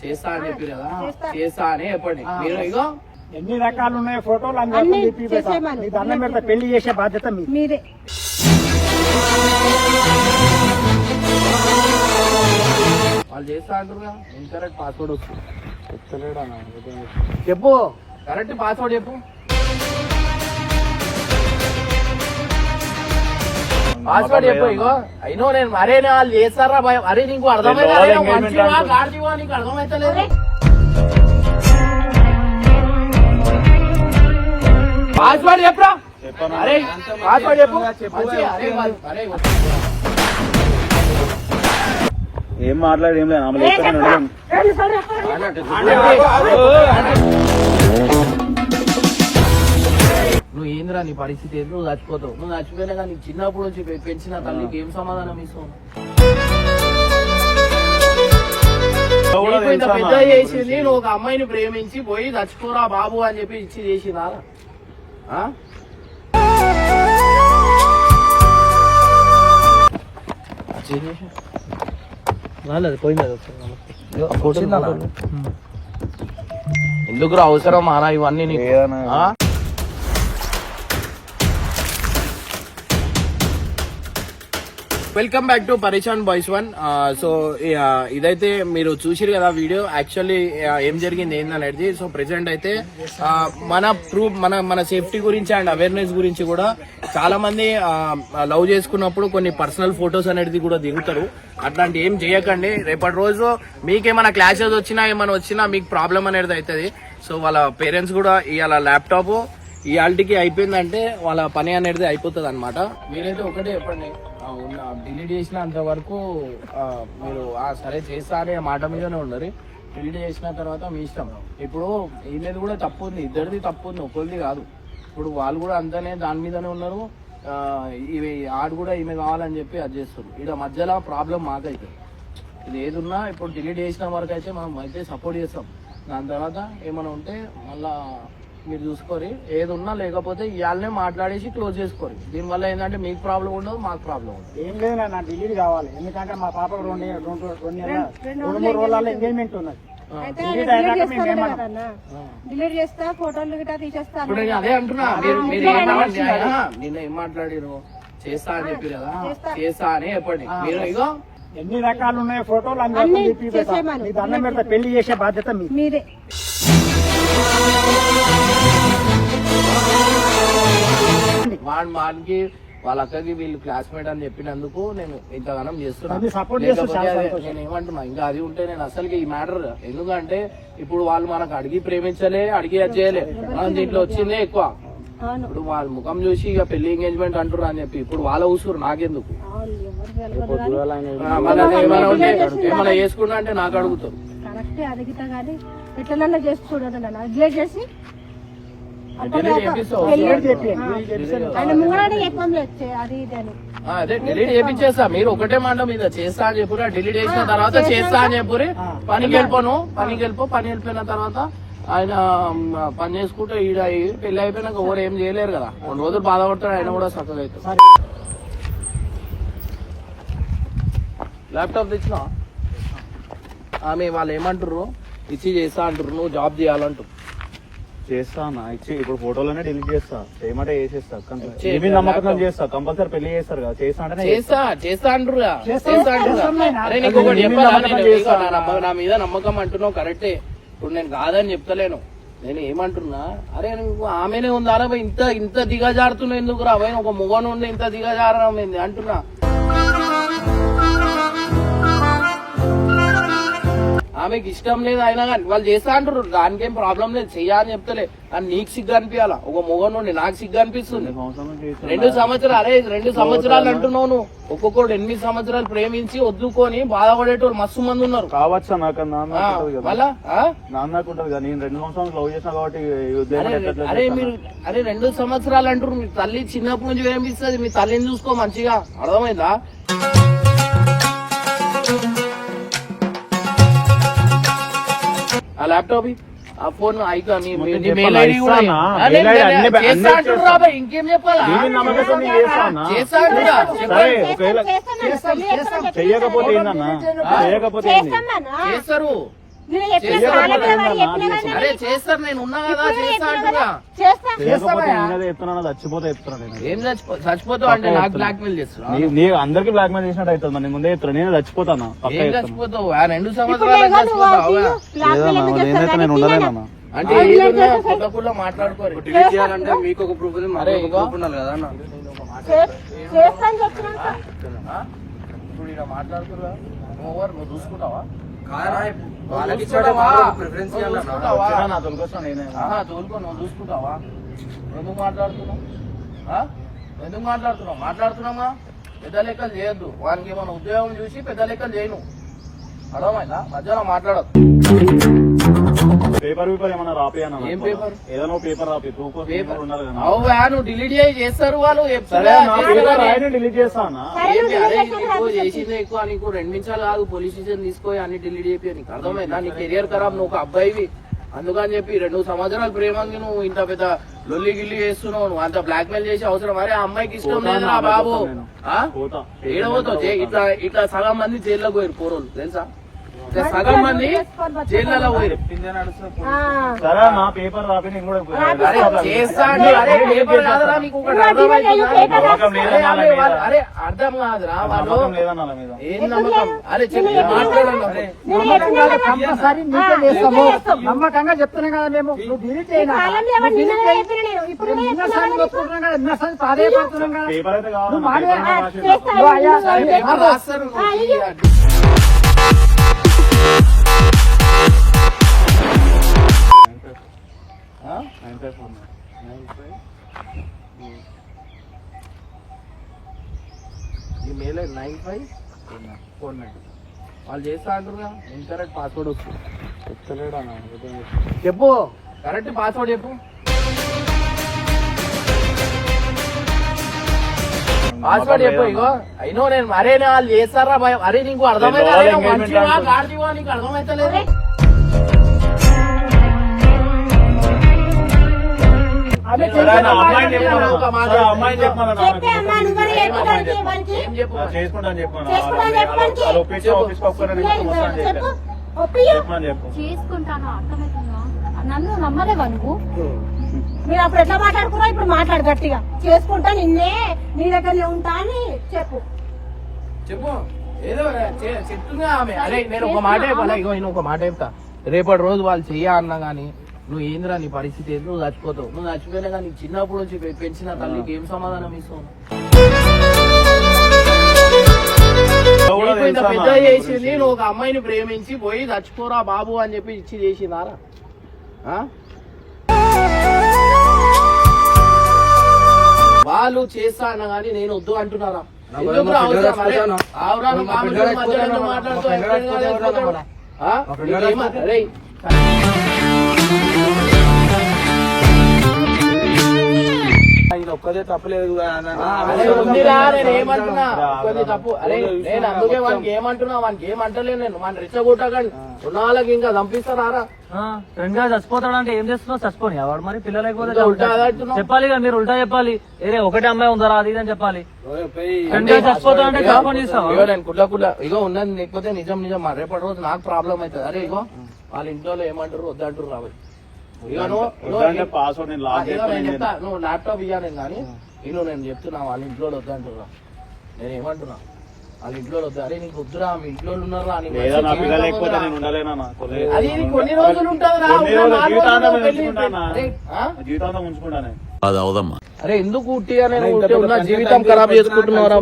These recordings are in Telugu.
చేస్తా అని చెప్పి కదా? చేస్తా. అని చెప్పండి. మీరు ఇగో. ఎన్ని రకాలు ఉన్నాయి ఫోటోలు అన్ని. మీ దండం పెడతా పెళ్ళి చేసే బాధ్యత మీరే. వాళ్ళు చేస్తా అంటారు కదా? ఇన్కరెక్ట్ పాస్వర్డ్ వస్తుంది. చెప్పు. కరెక్ట్ పాస్వర్డ్ చెప్పు. పాస్వర్డ్ చెప్పు ఇగో. అయినో నేను అరే నేను వాళ్ళు చేస్తారా భయం? అరే నీకు అర్థమైందా? నేను అరే, engagement మంచివా? అంటున్నా. గాడిదివా? నీకు అర్థమైతలేదు పాస్వర్డ్ చెప్పురా. అరే పాస్వర్డ్ చెప్పు. ఏం మాట్లాడి ఏం లేదు. ఆమె ఏందిరా నీ పరిస్థితి? ఏంది? నువ్వు చచ్చిపోతావు. నువ్వు చచ్చిపోయినా కానీ నీకు చిన్నప్పటి నుంచి పెంచిన తల్లికి ఏం సమాధానం ఇస్తావు? ఇంత పెద్ద నా చేసింది నువ్వు ఒక అమ్మాయిని ప్రేమించి పోయి చచ్చిపోరా బాబు అని చెప్పి ఇచ్చి చేసిందా? ఆ? ఎందుకు అవసరం అనా ఇవన్నీ వెల్కమ్ బ్యాక్ టు పరిశాన్ బాయ్స్ వన్ సో ఇదైతే మీరు చూసిరు కదా వీడియో. యాక్చువల్లీ ఏం జరిగింది ఏందనేది సో ప్రెసెంట్ అయితే uh, మన ప్రూఫ్ మన మన సేఫ్టీ గురించి అండ్ అవేర్నెస్ గురించి కూడా చాలా మంది లవ్ uh, చేసుకున్నప్పుడు కొన్ని పర్సనల్ ఫొటోస్ అనేది కూడా దిగుతారు. అట్లాంటి ఏం చేయకండి. రేపటి రోజు మీకేమైనా క్లాషెస్ వచ్చినా ఏమైనా వచ్చినా మీకు ప్రాబ్లం అనేది అవుతుంది సో వాళ్ళ పేరెంట్స్ కూడా ఇవాళ ల్యాప్టాప్ ఇవాళకి అయిపోయిందంటే వాళ్ళ పని అనేది అయిపోతుంది అనమాట మీరైతే ఒకటే చెప్పండి. డిలీట్ చేసినంత వరకు మీరు ఆ సరే చేస్తా అనే మాట మీదనే ఉండరు డిలీట్ చేసిన తర్వాత మీ ఇష్టం. ఇప్పుడు ఈమెది కూడా తప్పు ఉంది ఇద్దరిది తప్పు ఉంది ఒకరిది కాదు. ఇప్పుడు వాళ్ళు కూడా అంతనే దాని మీదనే ఉన్నారు. ఇవి ఆడు కూడా ఈమె కావాలని చెప్పి అది చేస్తారు ఇక్కడ మధ్యలో ప్రాబ్లం మాకైతే. ఇది ఏదున్నా ఇప్పుడు డిలీట్ చేసిన వరకు అయితే మనం అయితే సపోర్ట్ చేస్తాం. దాని తర్వాత ఏమైనా ఉంటే మళ్ళీ మీరు చూసుకోరి ఏది ఉన్నా లేకపోతే ఇవాళనే మాట్లాడేసి క్లోజ్ చేసుకోరి దీనివల్ల ఏంటంటే మీకు ప్రాబ్లం ఉండదు మాకు ప్రాబ్లం ఉండదు. ఏం లేదు నా డిలీట్ కావాలి. ఎందుకంటే మా పాపకు రెండు రెండు రెండు నెలల రెండు మూడు రోజుల ఎంగేజ్మెంట్ ఉన్నది. డిలీట్ చేస్తా ఫోటోలు తీసేస్తా అదే అంటున్నా. నిన్న ఏం మాట్లాడిరు చేస్తా అని చెప్పి కదా. చేస్తా. అని చెప్పండి. మీరు ఇగో ఎన్ని రకాలు ఉన్నాయి ఫోటోలు? అన్ని పెడతా. దండం పెళ్ళి చేసే బాధ్యత మీ వాడి వాడికి వాళ్ళ అక్కకి వీళ్ళు క్లాస్మేట్ అని చెప్పినందుకు నేను ఇంతగానం చేస్తున్నా. అది support లేకపోతే చేస్తే చాలా అదే సంతోషం. నేను ఏమంటున్నా ఇంకా అది ఉంటే నేను అసలుకి ఈ మ్యాటర్ ఎందుకంటే ఇప్పుడు వాళ్ళు మనకు అడిగి ప్రేమించలే అడిగి చేయలే. మనం దీంట్లో వచ్చిందే ఎక్కువ. ఇప్పుడు వాళ్ళ ముఖం చూసి ఇక పెళ్ళి ఎంగేజ్మెంట్ అంటున్నారు అని చెప్పి ఇప్పుడు వాళ్ళ ఊసురు నాకెందుకు? ఏమైనా ఉంటే ఏమైనా చేసుకున్నా అంటే నాకు అడుగుతారు. కరెక్ట్ అడిగితే కానీ ఎట్లనన్నా చేసి చూడదు నన్ను డిలీట్ చేసి ఆయన చెప్పం అది ఇది అని. ఆ, అదే డిలీట్ చేపించేస్తా మీరు ఒకటే మాట మీద చేస్తా అని చెప్పురా. డిలీట్ చేసిన తర్వాత చేస్తా అని చెప్పురి. పనికి వెళ్ళిపోను. పనికి వెళ్ళిపో పని వెళ్ళిపోయిన తర్వాత ఆయన పని చేసుకుంటే ఈడ పెళ్ళి అయిపోయినాక ఎవరు ఏం చేయలేరు కదా. కొన్ని రోజులు బాధపడతాడు ఆయన కూడా చక్కగా అవుతాడు. ల్యాప్టాప్ తెచ్చిన? ఆమె వాళ్ళు ఏమంటారు ఇచ్చి చేస్తా అంటారు నువ్వు జాబ్ చేయాలంటారు చేస్తా అన్న. ఇచ్చి ఇప్పుడు ఫోటోలోనే డిలీట్ చేస్తా. చేయమంటే చేసేస్తా. ఏమి నమ్మకం. చేస్తా. కంపల్సరీ పెళ్ళి చేస్తారు కదా. చేస్తా అంటే చేస్తా చేస్తా. చేస్తా, నాయనా. అరే నీకు ఒకటి నీ మీద చెప్పాలా? నా మీద నమ్మకం అంటున్నావు కరెక్టే. ఇప్పుడు నేను కాదని చెప్తలేను. నేను ఏమంటున్నా? అరే నువ్వు ఆమెనే ఉందా? ఇంత ఇంత దిగజారుతున్నావు ఎందుకు రా ఒక మొగ నుండి ఇంత దిగజారడం అంటున్నా. ఆమెకి ఇష్టం లేదు అయినా కానీ వాళ్ళు చేస్తా అంటారు దానికేం ప్రాబ్లం లేదు. చెయ్యాలని చెప్తలే. అని నీకు సిగ్గు అనిపించాలా ఒక మొగ నుండి నాకు సిగ్గు అనిపిస్తుంది. రెండు సంవత్సరాలు అరే రెండు సంవత్సరాలు అంటున్నావు నువ్వు. ఒక్కొక్కడు ఎనిమిది సంవత్సరాలు ప్రేమించి వద్దుకొని బాధపడేటోళ్ళు మస్తు మంది ఉన్నారు. కావచ్చా అరే? మీరు అరే రెండు సంవత్సరాలు అంటారు మీ తల్లి చిన్నప్పటి నుంచి ప్రేమిస్తుంది. మీ తల్లిని చూసుకో మంచిగా. అర్థమైందా? చేస్తా అన్ని అంటుర్రు రా భయ్, ఇంకేం చెప్పాలా? ఏంది? చేస్తారు. నేను కదా చేస్తారు నేను ఉన్నా చేస్తా అంటున్నా. చచ్చిపోతావు అంటే నాకు బ్లాక్ మెయిల్ అందరికి బ్లాక్ మెయిల్ చేసినట్టు అవుతుంది మరి. నేను ముందే చెప్తున్నా. నేను చచ్చిపోతాను? చచ్చిపోతావు? ఆ రెండు సంవత్సరాలు నేను చచ్చిపోతావు? ఉండలేనన్నా. అంటే మాట్లాడుకోరు. డిలీట్ చేయాలంటే మీకు ఒక ప్రూఫ్. ప్రూఫ్ ఉండాలి కదా అన్న? ఇప్పుడు ఇలా మాట్లాడుతున్నా నువ్వు ఎవరు? నువ్వు చూసుకుంటావా? వాళ్ళకి? ప్రిఫరెన్స్ ఇవ్వాలన్నా చూసుకుంటావా? ఎందుకు మాట్లాడుతున్నావు? ఎందుకు మాట్లాడుతున్నావు? మాట్లాడుతున్నామా? పెద్ద లెక్కలు చేయొద్దు. వానికి ఏమైనా ఉద్యోగం చూసి పెద్ద లెక్కలు చేయను. అర్థమైందా? మధ్యలో మాట్లాడదు పేపర్ పేపర్ ఏమన్నా రాపియన్నా ఏం పేపర్? ఏదైనా పేపర్ రాపి ప్రూఫ్ పేపర్? ఉండాలి కదా? అవువా నువ్వు డిలీట్ చేస్తారు వాళ్ళు సరే? నా పేపర్ డిలీట్ చేస్తా అన్న చేసింది ఎక్కువ నీకు రెండు నిమిషాలు కాదు పోలీస్ స్టేషన్ తీసుకొని అన్ని డిలీట్ నీకు అర్థమైందా? నీ కెరియర్ ఖరాబ్ నువ్వు ఒక అబ్బాయివి. అందుకని చెప్పి రెండు సంవత్సరాల ప్రేమంగా నువ్వు ఇంత పెద్ద లొల్లి గిల్లి చేస్తున్నావు నువ్వు అంత బ్లాక్ మెయిల్ చేసి అవసరం అరే ఆ అమ్మాయికి ఇష్టం లేదురా బాబు. జై- ఇట్లా ఇట్లా సగం మంది జైల్లో పోయారు పోరోళ్ళు తెలుసా? సగం మంది జైల్లో పోయారు ఆ. సరే నా పేపర్ రాపి నేను కూడా అరే అర్థం కాదురా వాళ్ళు. ఏం నమ్మకం? అరే చెప్పి మాట్లాడండి కదా. నమ్మకంగా చెప్తున్నాం కదా మేము. నువ్వు డిలీట్ చెప్పిన నైన్ ఫైవ్? Four nine. వాళ్ళు చేస్తా అంటారుగా ఇన్కరెక్ట్ పాస్వర్డ్ వస్తుంది. చెప్తలేడు అన్న చెప్పు. కరెక్ట్ పాస్వర్డ్ చెప్పు. పాస్వర్డ్ చెప్పు ఇగో. అయినో నేను అరే నేను వాళ్ళు చేస్తారా భయం. అరే నీకు అర్థమైతే అరే చేసుకుంటాను అర్థమవుతుందా నన్ను నమ్మలేవా నువ్వు? మీరు అప్పుడు ఎట్లా మాట్లాడుకున్నా ఇప్పుడు మాట్లాడు గట్టిగా. చేసుకుంటా నిన్నే నీ దగ్గరనే ఉంటా అని చెప్పు. చెప్పు. ఏదో చెప్తున్నా ఆమె. అరే నేను ఒక మాట ఇగో నేను ఒక మాట చెప్తా. రేపటి రోజు వాళ్ళు చెయ్య అన్నా గానీ నువ్వు ఏందిరా నీ పరిస్థితి ఏంది నువ్వు చచ్చిపోతావు. నువ్వు చచ్చిపోయినా కానీ చిన్నప్పటి నుంచి పెంచిన తల్లికి ఏం సమాధానం ఇస్తావు? పెద్ద? చేసింది నువ్వు ఒక అమ్మాయిని ప్రేమించి పోయి చచ్చిపోరా బాబు అని చెప్పి ఇచ్చి చేసిందారా? వాళ్ళు చేస్తా అన్న గానీ నేను వద్దు అంటున్నారా? ఎందుకురా ఇది ఒక్కదే తప్పలేదు కదా అన్న. అరే ఉందిరా నేను ఏమంటున్నా? కొద్ది తప్పు. అరే నేను అందుకే వానికి ఏమంటున్నా వానికి ఏమంటలేదు నేను. వాడిని రెచ్చగొట్టకండి. ఉన్న వాళ్ళకి ఇంకా చంపిస్తారా ఫ్రెండ్గా చచ్చిపోతాడంటే ఏం చేస్తున్నావు? చచ్చిపోని. వాడు మరి పిల్లలు. చెప్పాలి కదా మీరు ఉల్టా చెప్పాలి. ఏరే ఒకటే అమ్మాయి ఉందరా అది అని చెప్పాలి. కాపని నేను కుట్ల కుట్ల. ఇగో ఉన్నది లేకపోతే నిజం నిజం. రేపటి రోజు నాకు ప్రాబ్లం అవుతుంది. అరే ఇగో వాళ్ళ ఇంట్లో ఏమంటారు వద్దంటారు రాబోయ్ పాస్వర్డ్ నేను చెప్తా. నువ్వు ల్యాప్టాప్ ఇవ్వాలి కానీ నేను నేను చెప్తున్నా వాళ్ళ ఇంట్లో వద్దంటున్నా నేను ఏమంటున్నా? వాళ్ళ ఇంట్లో వద్దు. అరే నీకు వద్దురా మీ ఇంట్లో ఉన్నారా అది కొన్ని రోజులు ఉంచుకుంటానా? జీవితాంతం అది అవదమ్మా. అరే ఎందుకు ఉట్టిగా నేను ఉన్న? జీవితం ఖరాబ్ చేసుకుంటున్నారా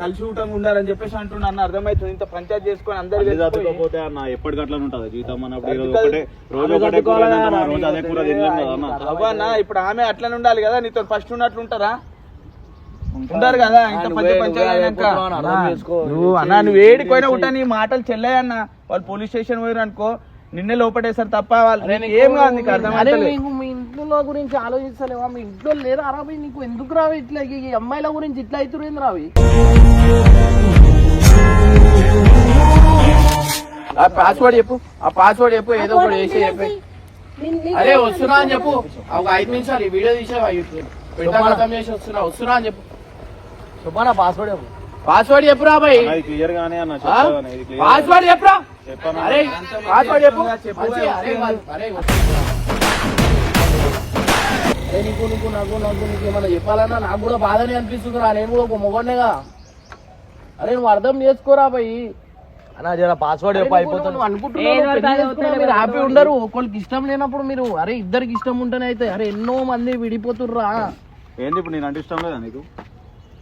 కలిసి ఉంటాం ఉండాలని చెప్పేసి అంటున్నా అన్న అర్థమవుతుంది. ఇంత పంచాయతీ చేసుకొని అందరు అన్ని తట్టుకోకపోతే అన్న ఎప్పటికట్లా ఉంటుంది. జీవితం అన్నప్పుడు రోజు తట్టుకోవాలి. ఒకటే రోజు ఒకటే కూర తింటామా, రోజు అదే కూర తినలేం కదా అన్న. అవ్వన్న ఇప్పుడు ఆమె అట్లనే ఉండాలి కదా నీతో ఫస్ట్ ఉన్నట్లు ఉంటారా? ఉంటారు కదా ఇంత పంచ పంచాయతీ అయినాక. నువ్వు అన్న నువ్వు ఏడిపోయినా ఉంటా నీ మాటలు చెల్లాయన్న వాళ్ళు పోలీస్ స్టేషన్ పోయారు అనుకో నిన్నే లోపడేస్తారు తప్ప వాళ్ళు ఏం కాదు నీకు అరే ఇంట్లో గురించి ఆలోచిస్తలేవా మీ ఇంట్లో లేదా రావి నీకు ఎందుకు రావి ఇట్లా? ఈ అమ్మాయిల గురించి ఇట్లా అవుతుంది రావి ఆ పాస్వర్డ్ చెప్పు. ఆ పాస్వర్డ్ చెప్పు ఏదో ఒకటి వేసి చెప్పి. అరే వస్తున్నా అని చెప్పు. ఒక ఐదు నిమిషాలు ఈ వీడియో తీసేవా పెట్టాలి చేసి వస్తున్నా వస్తున్నా అని చెప్పు. చెప్పనా పాస్వర్డ్ పాస్వర్డ్ చెప్పురా బాయ్ క్లియర్ గానే అన్న చెప్తాను ఇది క్లియర్ పాస్వర్డ్ చెప్పురా చెప్పనా అరే పాస్వర్డ్ చెప్పు. అరే నీకు నీకు నాకు నాకు నీకు ఏమన్నా చెప్పాలన్నా నాకు కూడా బాధనే అనిపిస్తుంది రా. నేను కూడా ఒక మొగోనేగా అరే నువ్వు అర్థం చేసుకోరా పోయి అన్న జర పాస్వర్డ్ పెళ్ళి చేసుకున్నా మీరు హ్యాపీ ఉండరు. ఒకరికి ఇష్టం లేనప్పుడు మీరు అరే ఇద్దరికి ఇష్టం ఉంటేనే అయితే అరే ఎన్నో మంది విడిపోతుర్రా. ఏంది ఇప్పుడు నేను అంటే ఇష్టం లేదా నీకు?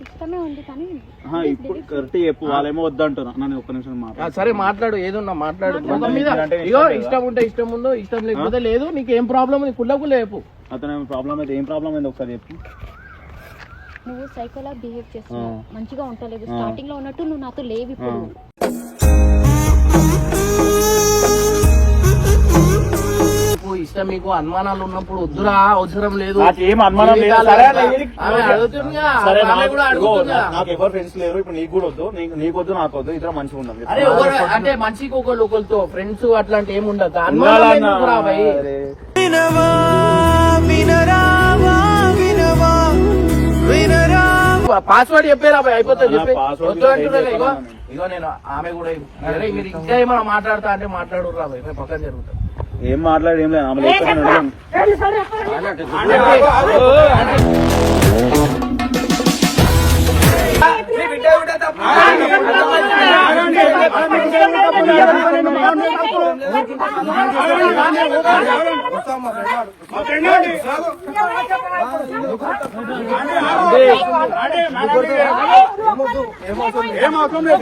ఇష్టమే ఉంది కానీ ఆహా, ఇప్పుడు కరెక్ట్ చెప్పు వాళ్ళేమో వద్దంటున్నా నన్ను ఒక్క నిమిషం మాట్లాడు. సరే మాట్లాడు ఏదున్నా మాట్లాడు. మొత్తం మీద ఇగో? ఇష్టం ఉంటే ఇష్టం ఉందో ఇష్టం లేకపోతే లేదు నీకు ఏం ప్రాబ్లం ఉంది? కుళ్ళ కుళ్ళ చెప్పు. అతను ప్రాబ్లం అయితే ఏం ప్రాబ్లం అయింది ఒకసారి చెప్పు. నువ్వు సైకోలా బిహేవ్ చేస్తున్నావు. మంచిగా ఉంటలేదు స్టార్టింగ్లో ఉన్నట్టు నువ్వు నాతో లేవు ఇప్పుడు. ఇష్టం మీకు అనుమానాలు ఉన్నప్పుడు వద్దురా అవసరం లేదు నాకేం అనుమానం లేదు. జీవితాలు సరే అట్లా. అన్న, ఇది- ఆమె అడుగుతుందిగా, సరే ఆమె నాకు- కూడా ఇదిగో, అడుగుతుందిగా. నాకు ఎవరు ఫ్రెండ్స్ లేరు ఇప్పుడు నీకు కూడా వద్దు నీకు నీకు వద్దు నాకు వద్దు ఇద్దరు మంచిగా ఉందాం అరే ఒకరు అంటే మంచికి ఒకళ్ళు ఒకరితో ఫ్రెండ్స్ అట్లాంటి ఏమి ఉండదు. అనుమానం ఎందుకురా భయ్? అరే. పాస్వర్డ్ చెప్పేరా భయ్ అయిపోతుంది password వద్దు ఇగో నేను ఆమె కూడా అరే మీరు ఇంకా ఏమైనా మాట్లాడతా అంటే మాట్లాడు రా భయ్ మేము పక్కన జరుగుతాం ఏం మాట్లాడేం లేదు ఆమె ఏమవుతుంది?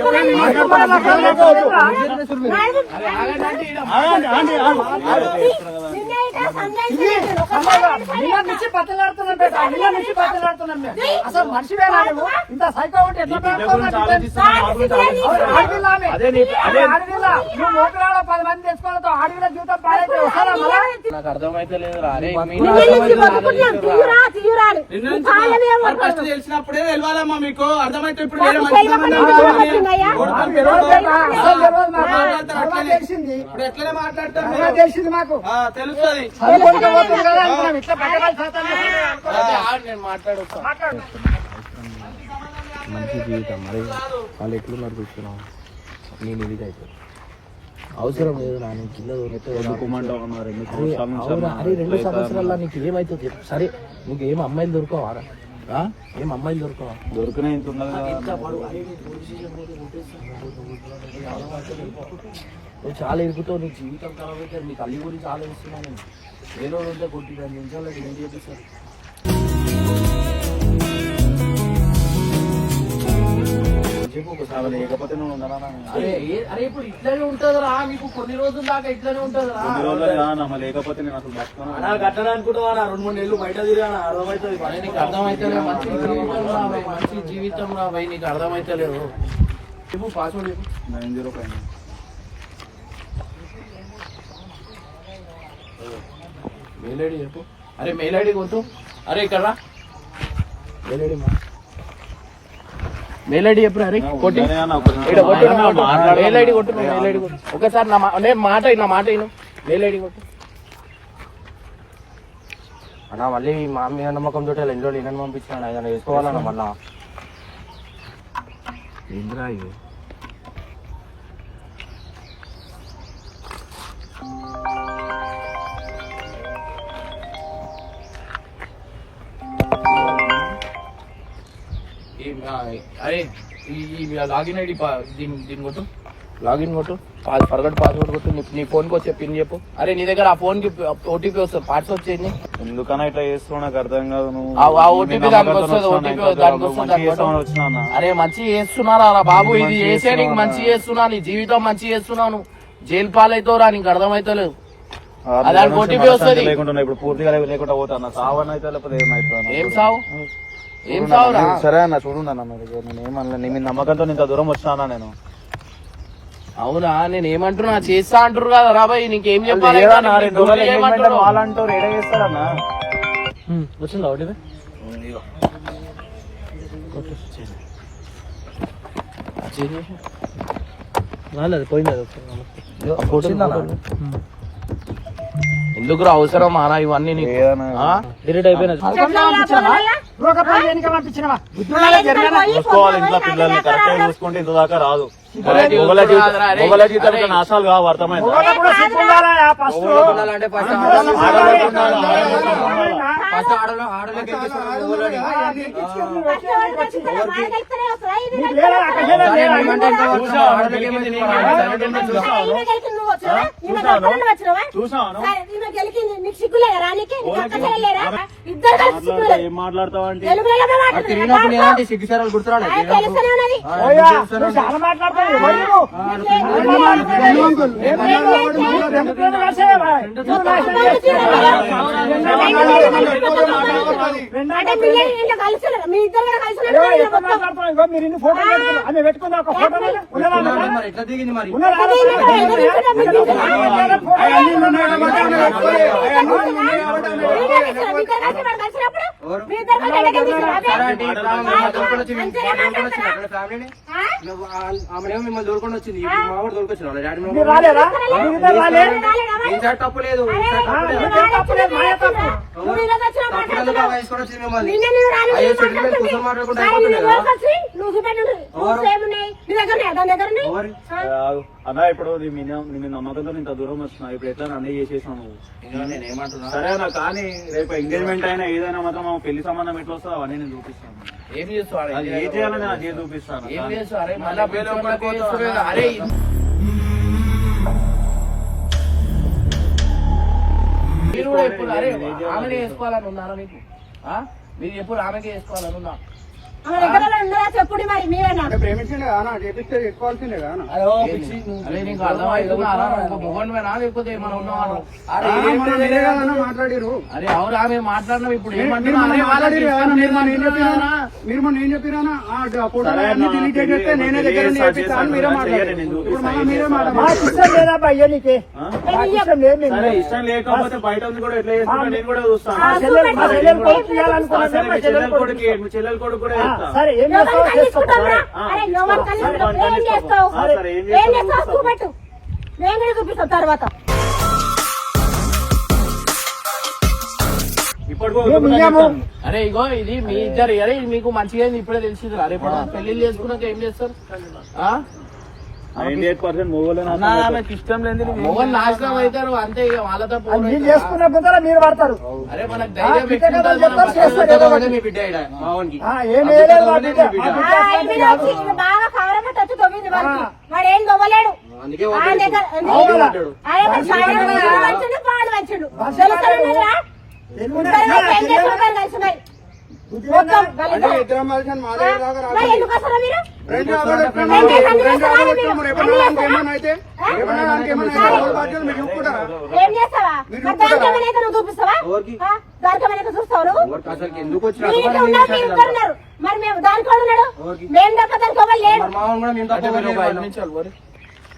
లేకపోతే నేను అడగను. రెండు సార్లు చెప్పండి. అసలు మనిషివే నువ్వు ఇంత సైకో ఉంటే ఎట్లా. నువ్వు పది మంది తెచ్చుకోవాలతో ఆడపిల్ల జీవితం పాడైతే? నాకు అర్థమైతే లేదు నిన్ను నుంచి ఫస్ట్ తెలిసినప్పుడే తెలియాలమ్మా మీకు అర్థమైతే ఇప్పుడు. తెలిసింది ఇప్పుడు ఎట్లనే మాట్లాడతారు తెలుస్తుంది మంచి జీవితం మరి వాళ్ళు ఎట్లున్నారు చూస్తున్నావు నేను ఇది అయితే అవసరం లేదు నా నేను కింద దొరికితే రెండు సంవత్సరాల సంవత్సరాల్లో నీకు ఏమైతుంది సరే నీకు ఏం అమ్మాయిలు దొరకవారా ఏం అమ్మాయిలు దొరకవా దొరికినా ఇంత నువ్వు చాలా ఇరుకుతావు నీ జీవితం తర్వాత నీకు అల్లి గురించి ఆలోచిస్తున్నాను ఏదో రోజు కొట్టి రెండు నిమిషాలు ఏం చేపిస్తారు ఇప్పుడు ఇట్లానే ఉంటదిరా మీకు కొన్ని రోజుల దాకా ఇట్లానే ఉంటదిరా. లేకపోతే నేను అసలు. కట్టడా రెండు మూడు నెలలు బయట అర్థమవుతుంది నీకు మంచి జీవితం రా భయ్, మంచి జీవితం రా భయ్ నీకు అర్థమైతలేదు. చెప్పు పాస్వర్డ్ చెప్పు. Nine zero five. Mail ID చెప్పు. అరే మెయిల్ ఐడి కొట్టు. అరే ఇక్కడ మెయిల్ ఐడి మా. మెయిల్ ఐడి చెప్పు అరే. కొట్టి. మెయిల్ ఐడి కొట్టు. మెయిల్ ఐడి కొట్టు ఒకసారి నా నేను మాట నా మాట విను మెయిల్ ఐడి కొట్టు. అన్న మళ్ళీ మా మీద నమ్మకం తోటి ఎన్ని రోజులు ఈయనని పంపించాను ఆయన వేసుకోవాలన్న మళ్ళా. ఏంద్రా అరే ఈ లాగిన్ ఐడి దీని దీని కొట్టు. లాగిన్ కొట్టు. ఫర్గట్ పాస్వర్డ్ కొట్టు. నీ- ఫోన్కి వచ్చే పిన్ చెప్పు. అరే నీ దగ్గర ఆ ఫోన్కి ఓటీపీ వస్తుంది వాట్సాప్ చేయండి ఎందుకన్నా ఇట్లా చేస్తున్నావు? నాకు అర్థం కాదు నువ్వు. ఆ- నమ్మకంతో దానికి వస్తుంది, నాకు దానికి వస్తుంది. అరే మంచి చేస్తున్నారా రా బాబు. ఇది చేసే నీకు మంచి. చేస్తున్నా నీ జీవితం మంచి చేస్తున్నాను జైలు పాలైతావురా నీకు అర్థమైతలేదు. OTP మనశ్శాంతి వస్తది. లేకుండా. ఇప్పుడు పూర్తిగా లేకుండా పోతా అన్న సావన్ అయితే లేకపోతే ఏమైతే అన్న. ఏం సావు? ఏం సావురా? సరే అన్న చూడు అన్న మరి ఇక నేను ఏమన్నా నీ నమ్మకంతో ఇంత దూరం వచ్చినా నేను? అవునా? నేను ఏమంటున్నా? చేస్తా అంటారు కదా రాబాయ్ నీకేం చెప్పాలి. వాళ్ళంటారు ఏడ చేస్తారన్న. వచ్చిందా ఒకటి రాలేదు పోయింది అది? ఎందుకురా అవసరం ఆరా ఇవన్నీ? డిలీట్ జరిగిన చూసుకోవాలి ఇంట్లో పిల్లల్ని కరెక్ట్ చూసుకుంటే ఇంత దాకా రాదు మొగల అరే. నాశాలు కావు అర్థమైందా నువ్వు వచ్చినావా? ఈమె గెలవకుండా వచ్చినావా? చూసాను సరే, ఈమె గెలిచింది. నీకు సిగ్గులేదా రానీకి? నీకు అక్క చెల్లెలేరా? ఇద్దరు కలిసి మాట్లాడతా సిగ్గులేదు. ఏం మాట్లాడతావు అంటే తెలుగులో ఎలాంటి సిగ్గు సరాలు గుర్తురాడు ఆయన తెలుస్తూనే ఉన్నది. ఓయ్యా, నువ్వు చాలా మాట్లాడతావు ఎవరు నువ్వు? ఎందుకు రాసేవా? ఎందుకు అంటే పిల్లలు ఇంట్లో కలిసి ఉన్నారు. మీ ఇద్దరు కూడా కలిసి ఉన్నారు. ఏయ్, వీళ్ళు ఎక్కడ మొత్తం. మాట్లాడతావు? ఇగో మీరు ఇన్ని ఫోటోలు పెట్టుకున్నారు. ఆమె పెట్టుకుందా ఒక ఫోటో? ఉన్నదా? మరి ఎట్లా దిగింది మరి ఉన్నదా? ఇది ఇక్కడ ఎదురు ఇక్కడ మీకు తెలుసా? ఆమె మిమ్మల్ని దొరకొని వచ్చింది మా వాడు దొరకొచ్చిన డాడీ తప్పు లేదు నిన్న? అన్న ఇప్పుడు నీ మీద నీ మీద నమ్మకంతో ఇంత దూరం వచ్చినా ఇప్పుడు ఎట్లా నన్ను నేను ఏమంటున్నా సరే అన్న కానీ రేపు ఎంగేజ్మెంట్ అయినా ఏదైనా మాత్రం మా పెళ్ళి సంబంధం ఎట్లా వస్తుందో అవన్నీ నేను చూపిస్తాను. ఏం చేస్తావు అరే? అది ఏం చేయాలని నాకు చేసి చూపిస్తాను. ఏం చేస్తావు? అరే మళ్ళా పిచ్చోళ్ళకి వేస్తారు కదా. అరే మీరు కూడా ఎప్పుడు అరే ఆమెనే వేసుకోవాలని ఉన్నారా మీకు? మీరు ఎప్పుడు ఆమెకే వేసుకోవాలని ఉన్నా మాట్లాడిరు అరే అవును ఆమె మాట్లాడినాం ఇప్పుడు మీరు మొన్న ఏం చెప్పిరానా ఆ ఫోటో సరే అన్ని అన్న, డిలీట్ చేస్తే నేనే దగ్గర మీరే మాట్లాడారు. నేను ఇష్టం లేకపోతే బయట ఉంది కూడా ఎట్లా చేస్తున్నా నేను కూడా చూస్తాను మా చెల్లెలు కొడుకు చెల్లెలు కూడా సరే ఏం చేస్తావు. చూపెట్టు నేను కూడా చూపిస్తాను తర్వాత. అరే ఇగో ఇది మీ ఇద్దరు అరే మీకు మంచిగా ఇప్పుడే తెలిసింది అరే పెళ్ళి చేసుకున్నాక ఏం చేస్తారు? ఆ? నైన్టీ ఎయిట్ పర్సెంట్ ఇష్టం లేదు నాశనం అవుతారు అంతే ఇక వాళ్ళతో మీరు పడతారు. అరే మనకు ధైర్యం చెప్తారు. మీ బిడ్డ ఏం బాగా వాడు ఏం అందుకే మా ఆ, దగ్గర దాకా రాదు. మరి ఎందుకు వస్తారా మీరు రెండు ఆవిడ ఎప్పుడు రెండు రెండు ఆవిడ ఆవిడ చేస్తారా ఎప్పుడు మీరు? మరి అన్ని ఎప్పుడు చేస్తారా? ఏమన్నా అయితే ఏమన్నా దానికి ఏమన్నా అయితే ఎవరి బాధ్యతలు మీరు చెప్పుకుంటారా? ఏం చేస్తావా మీరు మరి దానికి ఏమైనా అయితే నువ్వు చూపిస్తావా ఎవరికి? ఆ, దానికి ఏమైనా అయితే చూస్తావు నువ్వు ఎవరికి అసలుకి ఎందుకు వచ్చిన మీ ఇంట్లో ఉన్నారు మీరు ఇద్దరు ఉన్నారు మరి మేము దానికి వాడు ఉన్నాడు ఎవరికి? మేము తప్ప దానికి ఎవరు లేడు మరి మా వాడు కూడా మేము అంటే తక్కువ మీరు ఒక ఐదు వెళ్ళేవాళ్ళం. నిమిషాలు పోరు.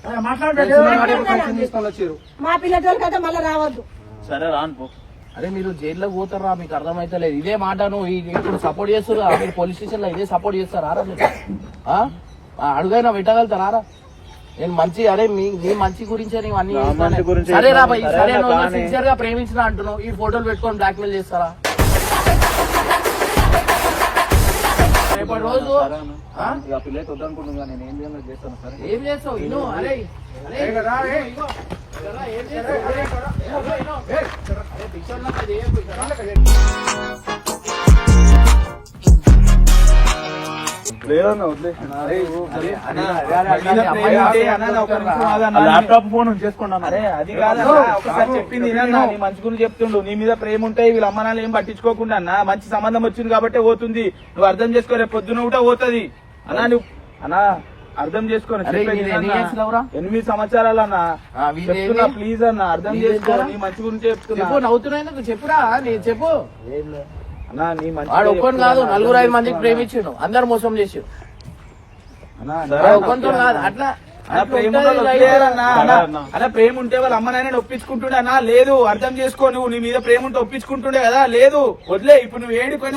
ఆ, మాట్లాడలేదు తెలిసిన వాడే ఒక ఫంక్షన్ తీసుకొని వచ్చారు మా పిల్ల జోలికైతే మళ్ళీ రావద్దు సరే రాను పో అరే మీరు జైల్లో పోతారా మీకు అర్థమైతలేదు ఇదే మాట నువ్వు ఈ- ఇప్పుడు సపోర్ట్ చేస్తారా మీరు పోలీస్ స్టేషన్లో ఇదే సపోర్ట్ చేస్తారా అడుగైనా పెట్టగలుగుతారా రా? నేను మంచి అరే మీ నీ మంచి గురించే నీవు అన్ని నా గురించే సరే రా. భయ్ సరే నువ్వు. సిన్సియర్గా ప్రేమించిన అంటున్నావు ఈ ఫోటోలు పెట్టుకొని బ్లాక్ మెయిల్ చేస్తారా రేపటి రోజు అన్న. ఏం చేయాలో చేస్తాను సరే ఏం చేస్తావు ఇను అరే ఏం చేస్తావు? ల్యాప్టాప్ ఫోన్ ఉంచేసుకున్నాను అరే అది కాదన్నా ఒకసారి చెప్పింది నీ మంచి గురించి చెప్తుండు నీ మీద ప్రేమ ఉంటే వీళ్ళ అమ్మ నాన్న ఏం పట్టించుకోకుండా అన్న మంచి సంబంధం వచ్చింది కాబట్టి పోతుంది నువ్వు అర్థం చేసుకో రేపు పొద్దున కూడా పోతుంది అన్నా నువ్వు అన్నా అర్థం చేసుకో అరే, నీది ఎన్ని years లవ్రా? ఎనిమిది సంవత్సరాలు అన్న? చెప్తున్నా ప్లీజ్ అన్న అర్థం వీళ్ళేంది చేసుకో కదా? నీ మంచి గురించి చెప్తున్నా. చెప్పురా నీ చెప్పు. అన్నా నీ మంచి వాడు ఒక్కని కాదు నలుగురు ఐదు మందికి ప్రేమించిండు. అందరు మోసం చేసి అట్లా అలా అట్లా ప్రేమ ఉంటే వాళ్ళ అమ్మ నాయన ఒప్పించుకుంటుండే అన్నా. లేదు అర్థం చేసుకో నువ్వు నీ మీద ప్రేమ ఉంటే ఒప్పించుకుంటుండే కదా. లేదు వదిలే ఇప్పుడు నువ్వు ఏడుకొని